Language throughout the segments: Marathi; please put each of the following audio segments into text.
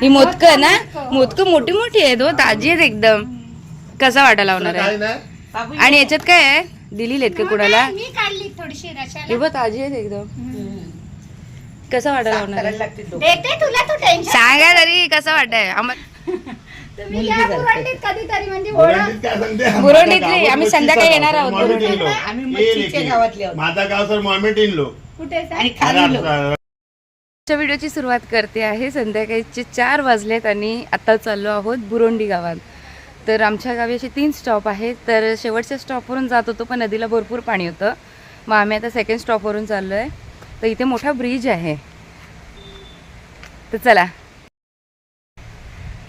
ही मोदक ना? मोदक मोठी मोठी आहेत हो ताजी आहेत एकदम. कसा वाटा लावणार आहे? आणि याच्यात काय आहे? दिली आहेत का कुणाला? हे बघ ताजी आहेत एकदम. कसा वाटा लावणार आहे? देते तुला तू टेन्शन सांगा तरी कसा वाटाय म्हणजे? बुरांडीतले, गाव आम्ही संध्याकाळी येणार आहोत. माझा गाव सर मोहामेड इन लोक कुठे. आजच्या व्हिडिओची सुरुवात करते आहे. संध्याकाळीचे चार वाजलेत आणि आत्ता चाललो आहोत बुरोंडी गावात. तर आमच्या गावी असे तीन स्टॉप आहेत. तर शेवटच्या स्टॉपवरून जात होतो पण नदीला भरपूर पाणी होतं. मग आम्ही आता सेकंड स्टॉपवरून चाललो आहे तर इथे मोठा ब्रिज आहे. तर चला.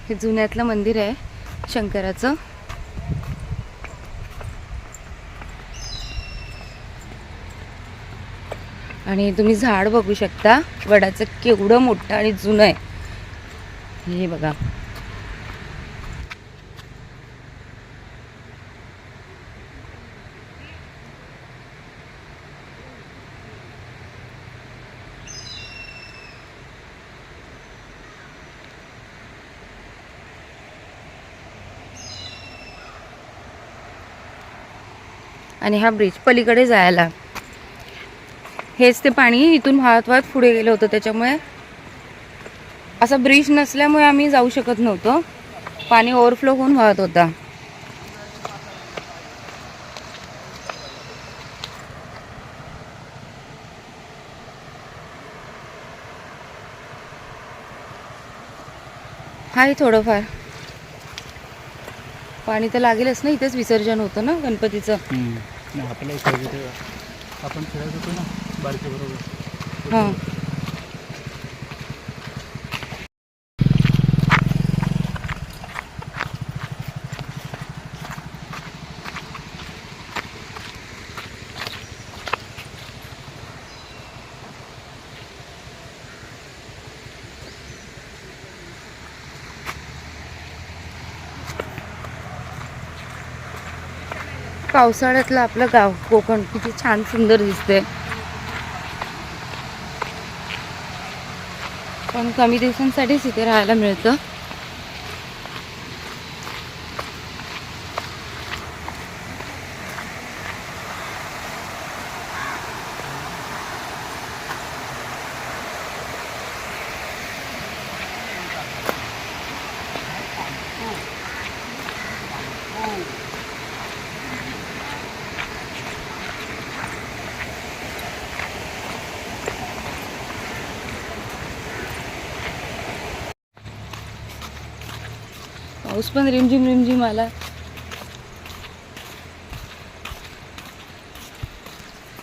हे जुन्यातलं मंदिर आहे शंकराचं. आणि तुम्ही झाड बघू शकता. वडाचं केवढं मोठं आणि जुनं आहे. हे बघा. आणि हा ब्रिज पलीकडे जायला. हेच ते पाणी इथून वाहत वाहत पुढे गेलं होतं त्याच्यामुळे असा ब्रिज नसल्यामुळे आम्ही जाऊ शकत नव्हतो. पाणी ओव्हरफ्लो होऊन वाहत होता. आहे थोडंफार. पाणी तर लागेलच ना इथेच विसर्जन होतं ना गणपतीचं? आपण खेळत होतो ना. हां. पावसाळ्यातलं आपलं गाव कोकण किती छान सुंदर दिसते पण कमी दिवसांसाठीच इथे राहायला मिळतं. पाऊस पण रिमझिम रिमझिम आला.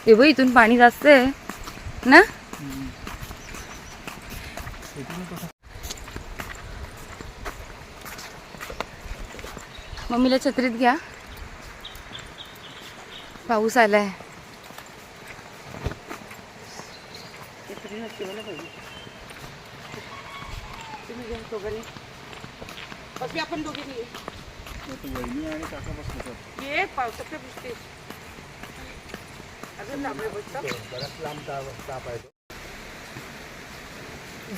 हे बघ इथून पाणी जास्त आहे ना? मम्मीला छत्रीत घ्या. पाऊस आलाय. आपण दोघे वहिनी आणि काका बसलो तर ये पावसाच्या भिजते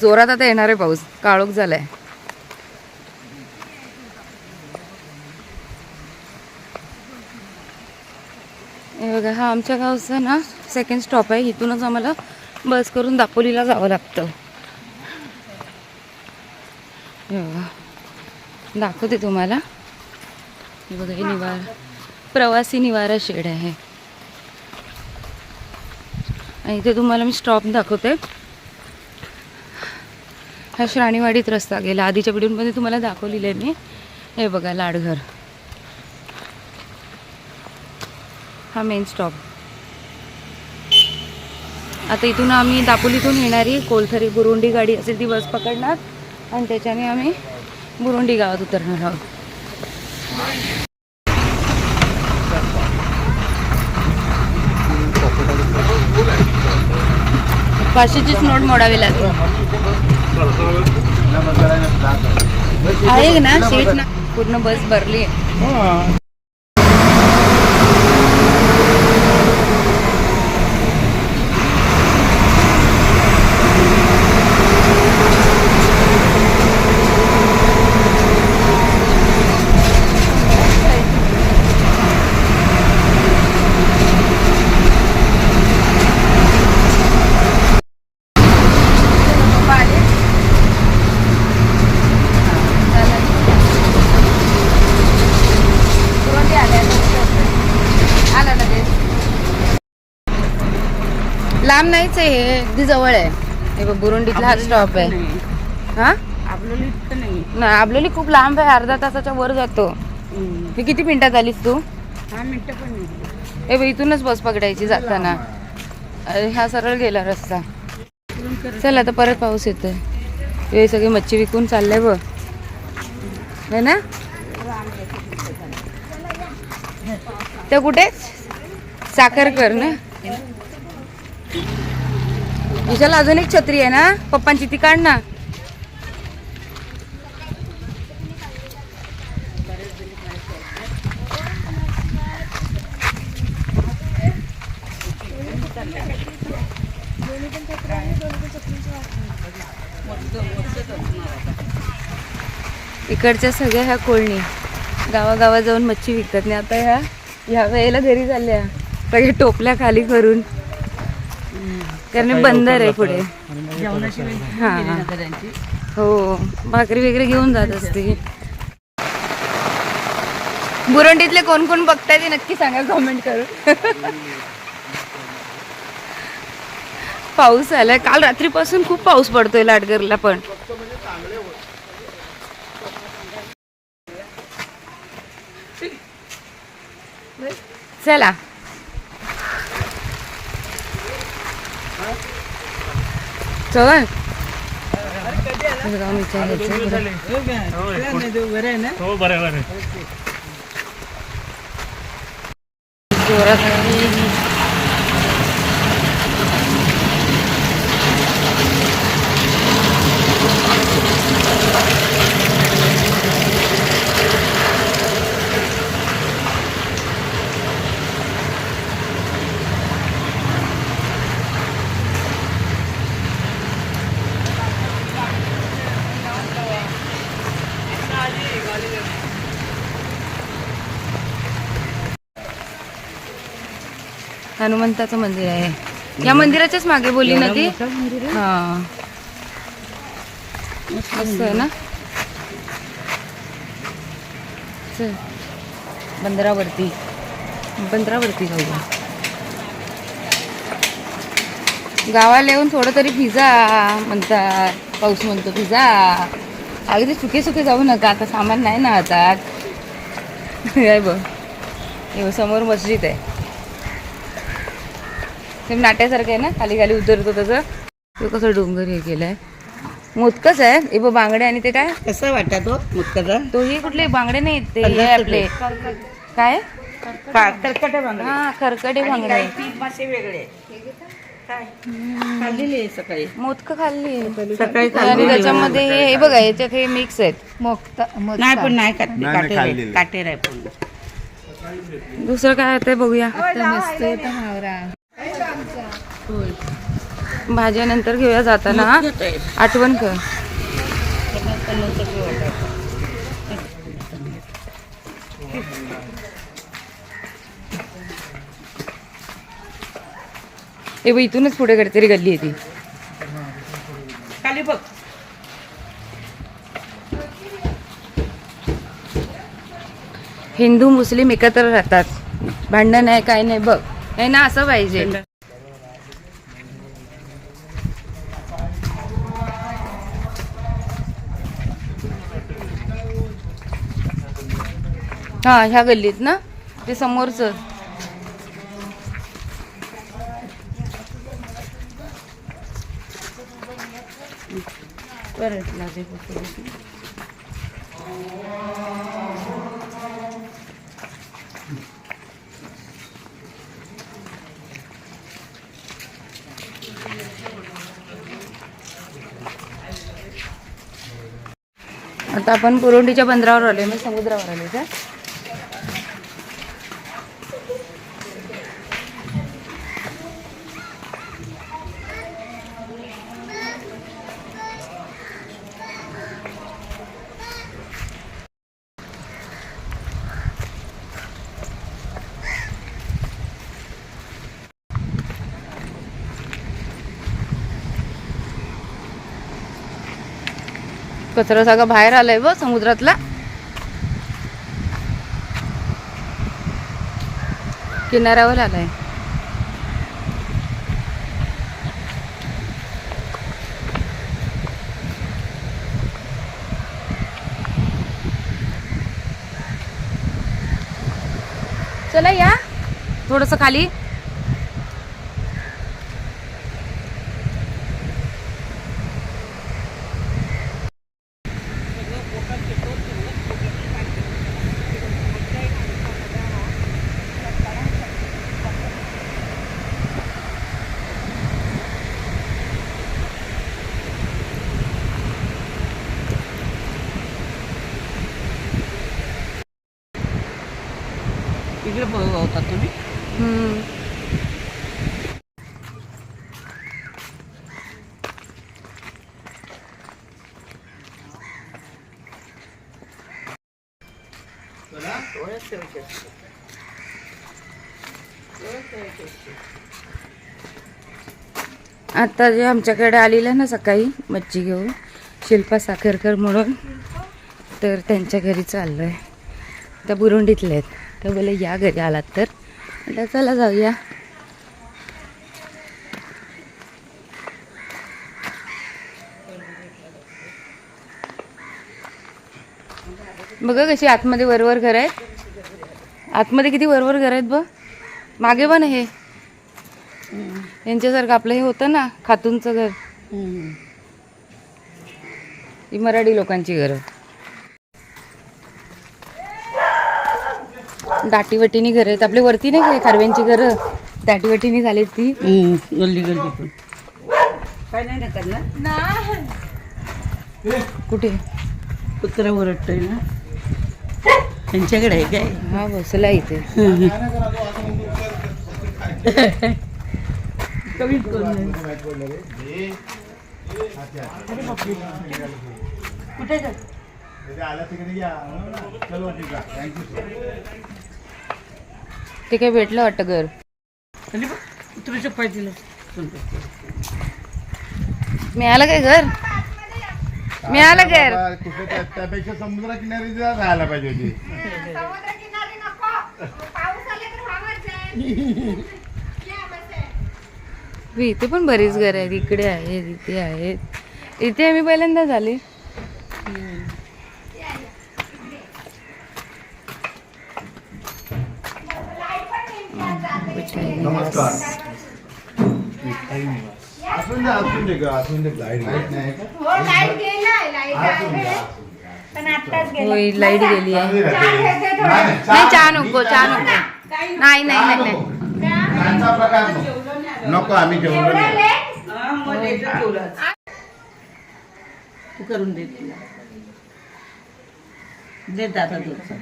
जोरात आता येणार आहे पाऊस. काळोख झालाय. हे बघा हा आमच्या गावचा ना सेकंड स्टॉप आहे. इथूनच आम्हाला बस करून दापोलीला जावं लागतं. हे बघा. दाखवते तुम्हाला. बघा हे निवारा प्रवासी निवारा शेड आहे. आणि इथे तुम्हाला मी स्टॉप दाखवते. हा श्राणीवाडीत रस्ता गेला. आधीच्या व्हिडिओमध्ये तुम्हाला दाखवलेलं आहे मी. हे बघा लाडघर. हा मेन स्टॉप आता इथून आम्ही दापोलीतून येणारी कोलथरी बुरुंडी गाडी असेल ती बस पकडणार. आणि त्याच्याने आम्ही बुरुंडी गावात उतरणार आहोत. पाचशेचीच नोट मोडावी लागेल. आहे ना सीट ना? पूर्ण बस भरली आहे. लांब नाहीच आहे हे अगदी जवळ आहे. हे बघ बुरुंडीतला हा स्टॉप आहे. हा? आपलं इतकं नाही. नाही आपल्याला खूप लांब आहे अर्धा तासाच्या वर जातो. हे किती मिनिटात आलीस तू? हा मिनटं पण नाही. हे बघ इथूनच बस पकडायची जाताना. अरे, हा सरळ गेला रस्ता. चल आता परत पाऊस येतोय. हे सगळे मच्छी विकून चाललंय बघ. है ना? त्या कुठे? साखरकर ना. विशाल अजून एक छत्री आहे ना? पप्पांची ती काढ ना. इकडच्या सगळ्या ह्या कोळणी. गावागावा जाऊन मच्छी विकतात. नाही आता ह्या ह्या वेळेला घरी चालल्या. सगळ्या टोपल्या खाली करून. कारण बंदर आहे पुढे. हा. हो. भाकरी वगैरे घेऊन जात असते. बुरंडीतले कोण कोण बघताय ते नक्की सांगा कमेंट करून. पाऊस आलाय. काल रात्रीपासून खूप पाऊस पडतोय लाटगरला पण. चला. चल. हो बरं बरं जोरात. हनुमंताचं मंदिर आहे. या मंदिराच्याच मागे बोली ना ती हा. मस्त आहे ना? बंदरावरती. बंदरावरती जाऊया गावाला येऊन थोडं तरी भिजा म्हणतात. पाऊस म्हणतो भिजा अगदी सुके सुके जाऊ नका. आता सामान नाही ना हातात. काय बघ, समोर मस्जिद आहे. ते नाट्यासारखं आहे ना? खाली खाली उतरतो तसं. तो कसं डोंगर हे केलंय. मोदकच आहे. हे बघ बांगडे आणि ते काय? कसं वाटत तो? मुतकदा तो हे कुठले? बांगडे नाही ते हे आपले. काय? करकटे बांगडे. हा खरकटे बांगडे. मासे वेगळे. काय? खाल्लेली आहे सकाळी. मोदक खाल्ली सकाळी आणि त्याच्यामध्ये हे बघा याच्यात हे मिक्स आहेत. नाही पण नाही काटे नाही, काटेर. आहे. खाल्लेली. काटेर आहे पूर्ण. दुसरं काय आहे ते बघूया भाज्या नंतर घेऊया जाताना. हा? आठवण कर. हे बघ इथूनच पुढे काहीतरी गल्ली आहे ती. खाली बघ. हिंदू मुस्लिम एकत्र राहतात. भांडण आहे काय नाही बघ. नाही ना असं पाहिजे. हा ह्या गल्लीत ना? ते समोरच. आता आपण पुरोंडीच्या बंदरावर आलोय मी समुद्रावर आलोय का? कचरा सगळा बाहेर आलाय व समुद्रातला. किनाऱ्यावर आलाय. चला या. थोडस खाली. इकडे होता तुम्ही? आता जे आमच्याकडे आलेलं ना सकाळी मच्छी घेऊन शिल्पा साखरकर म्हणून तर त्यांच्या घरी चाललो आहे त्या बुरुंडीतल्या आहेत. तर बोले या घरी आलात तर? म्हटलं चला जाऊया. बघा कशी आतमध्ये वरवर घर आहेत. आतमध्ये किती वरवर घर आहेत बघ. मागे पण हे यांच्यासारखं आपलं हे होतं ना खातूनचं घर. ही मराठी लोकांची घरं. दाटीवटीनी घर आहेत. आपली वरती नाही काय खारव्यांची घरं? दाटीवटीनी झालीत ती. गल्ली गल्ली. पण काय नाही ना करणार कुठे? कुत्रा ओरडतोय ना. त्यांच्याकडे आहे काय? हा बसला इथे. कुठे आला तिकडे या. चलो ठीक आहे थँक्यू ते काय भेटलं वाटतं घर मिळालं काय घर? मिळालं घर. कुठे त्या- त्यापेक्षा समुद्र किनारी राहायला पाहिजे होती. समुद्र किनारी नको. पाऊस आला तर वावर जाईल या बस. आहे. हो, इथे पण बरीच घर आहेत. इकडे आहेत इथे आहेत. इथे आम्ही पहिल्यांदा झाले. लाइट नाही का? हो लाइट गेलाय लाइट आहे. पण आत्ताच गेला. होय लाइट गेली आहे. नाही, चहा नको चहा? नको. नाही नाही नाही नको. नाही. प्रकार नको. नको आम्ही जेवलो एवढा नाही. लेट हा, मग. तू करून दे तिला. दे दादा दूध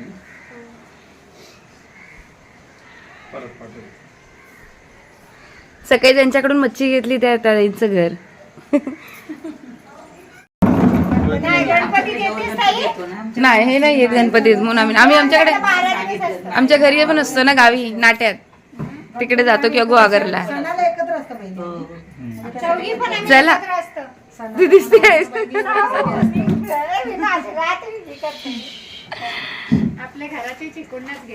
सकाळी त्यांच्याकडून मच्छी घेतली त्या त्यांचं घर. नाही हे नाही येत गणपतीत म्हणून आम्ही. आम्ही आमच्याकडे. आमच्या घरी पण असतो ना गावी नाट्यात. तिकडे जातो किंवा आम्ही चला. एकत्र असतो. तू दिसते.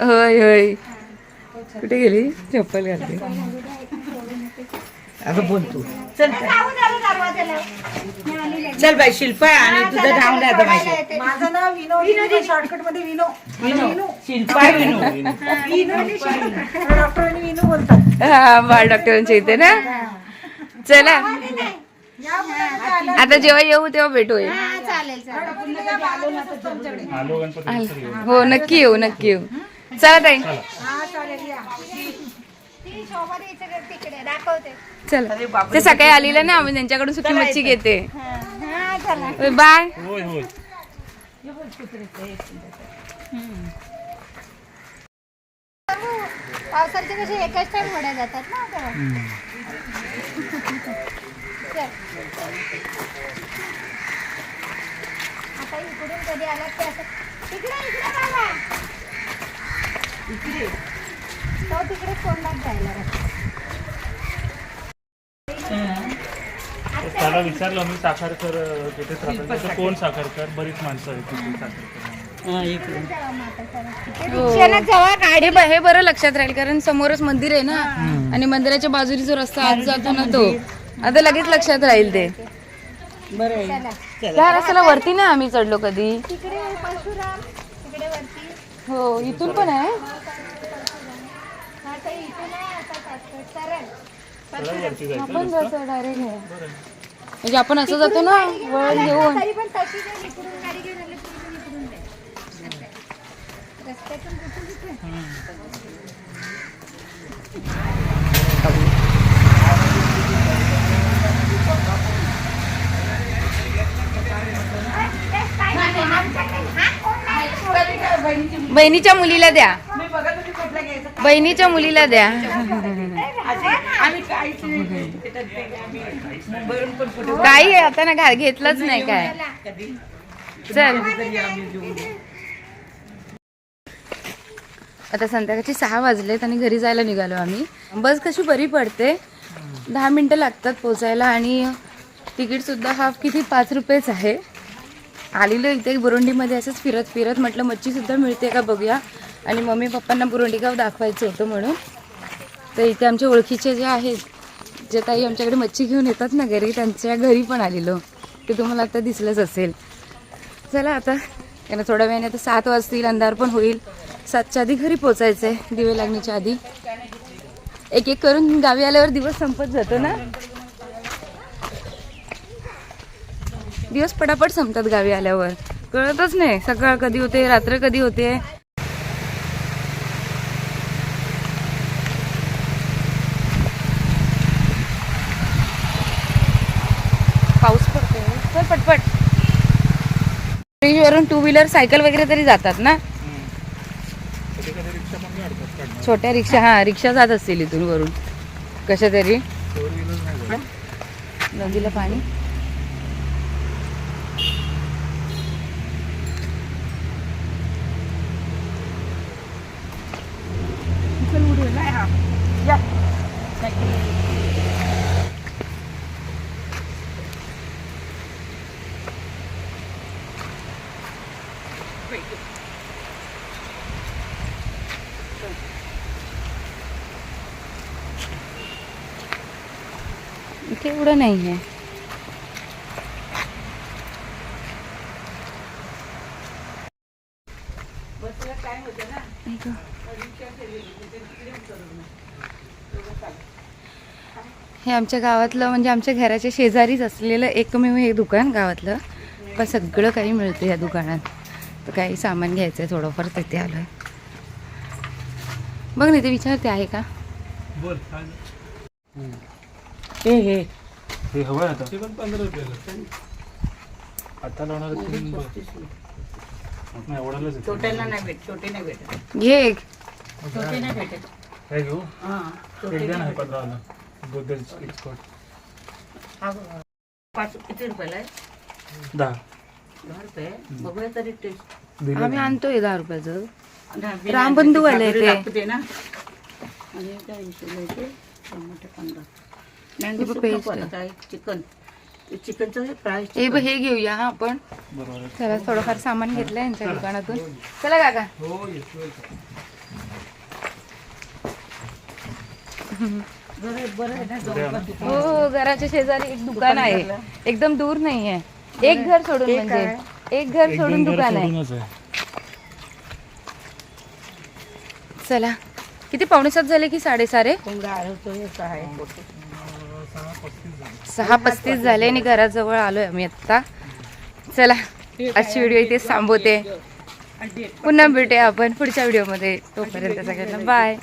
होय होय. कुठे गेली? चप्पल घालते. अगं बोल तू. चल. चल. बाई शिल्पा आणि तुझं धावून चला, आता माहिती. माझं नाव विनोद शॉर्टकटमध्ये विनो. विनो. शिल्पा विनो. डॉक्टरांनी विनो बोलतात. हा बाळ डॉक्टरांच्या इथे ना. चला. आता जेव्हा येऊ तेव्हा भेटूया हा. हो नक्की येऊ नक्की येऊ. चला ताई. हा चालेल या. ती शोभा द्यायचं का तिकडे दाखवते. चला. ते सकाळी आलेलं ना आम्ही त्यांच्याकडून सुकी मच्छी घेते. हा, हा, चला. बाय. पावसाचे कसे एकाच टाइम होड्या जातात ना. आता. इकडून कधी आलात ते असं इकडे इकडे बाबा. इकडे? तो तिकडे कोंडात जायला त्याला विचारलं मी साखरकर राहतात तर कोण साखरकर? बरीच माणसं आहेत तिथे साखरकर हा. तिथे रिक्षानं जावा हे ब- हे बरं लक्षात राहील कारण समोरच मंदिर आहे ना? आणि मंदिराच्या बाजूला जो रस्ता आत जातो ना तो आता लगेच लक्षात राहील ते. बरं आहे. चला. त्या रस्त्याला वरती ना आम्ही चढलो कधी. तिकडे परशुराम तिकडे वरती. हो इथून पण आहे? सरळ आपण जातो डायरेक्ट म्हणजे आपण असं जातो ना वळण घेऊन. बहिणीच्या मुलीला द्या. मी बघत होती कुठला घ्यायचा. बहिणीच्या मुलीला द्या आम्ही काहीच नाही त्याच्यात ते आम्ही मुंबईवरून पण कुठे काही आता ना घा- घेतलंच नाही काय. चल. आता संध्याकाळचे सहा वाजलेत आणि घरी जायला निघालो आम्ही. बस कशी बरी पडते. दहा मिनटं लागतात पोचायला आणि तिकीट सुद्धा हाफ किती? पाच रुपयेच आहे. आलेलो इथे बुरुंडीमध्ये असंच फिरत फिरत म्हटलं मच्छी सुद्धा मिळते का बघूया. आणि मम्मी पप्पांना बुरुंडी गाव दाखवायचं होतं म्हणून. तर इथे आमच्या ओळखीचे जे आहेत जे ताई आमच्याकडे मच्छी घेऊन येतात ना घरी त्यांच्या घरी पण आलेलो. ते तुम्हाला आता दिसलंच असेल. चला आता. यांना थोड्या वेळाने आता सात वाजतील अंधार पण होईल. सातच्या आधी घरी पोचायचं आहे दिवे लागण्याच्या आधी. एक एक करून गावी आल्यावर दिवस संपत जातो ना? दिवस पटापट संपतात गावी आल्यावर. कळतच नाही सकाळ कधी होते रात्र कधी होते पाऊस पडतोय चल पटपट वरून टू व्हीलर सायकल वगैरे तरी जातात ना? पण छोट्या रिक्षा हा रिक्षा जात असतील इथून वरून. कशा तरी? फोर व्हीलर पाणी इथे एवढं नाही आहे हे आमच्या गावातलं म्हणजे आमच्या घराच्या शेजारीच असलेलं एकमेव हे दुकान गावातलं. पण सगळं काही मिळतं या दुकानात. काही सामान घ्यायचं आहे थोडंफार तिथे आलं बघ ना ते विचारते आहे का? बोल काय हे हे. हे हवं आता. ते पण पंधरा रुपयाला आता लावणार तीन नाही एवढालाच येतं. छोट्याला नाही भेट छोटे नाही भेटत. घे एक. छोटे नाही भेटत. घेऊ? एक द्या ना पंधराला गोदरेज एक्सपर्ट पाच किती रुपयाला आहे? दहा. दहा रुपये? बघूया तरी टेस्ट आम्ही आणतोय दहा रुपयाचं. रामबंधू वाले घरी ते. ना. आणि काय मँगो paste. चिकन. चिकनचं हे ब- हे घेऊया हा आपण. बरोबर आहे. चला थोडंफार सामान घेतलंय यांच्या दुकानातून. चला काका. बरं बरं आहे ना जवळपास तिथे. हो हो घराच्या शेजारी एक दुकान आहे. एकदम दूर नाही आहे एक घर सोडून म्हणजे. एक घर सोडून दुकान आहे. चला. किती पावणे सात झाले की साडेसारे? सहा पस्तीस झाले आणि घराजवळ आलोय आम्ही आत्ता. चला आजची व्हिडिओ इथेच थांबवते. पुन्हा भेटूया आपण पुढच्या व्हिडिओमध्ये. तोपर्यंत सगळ्यांना बाय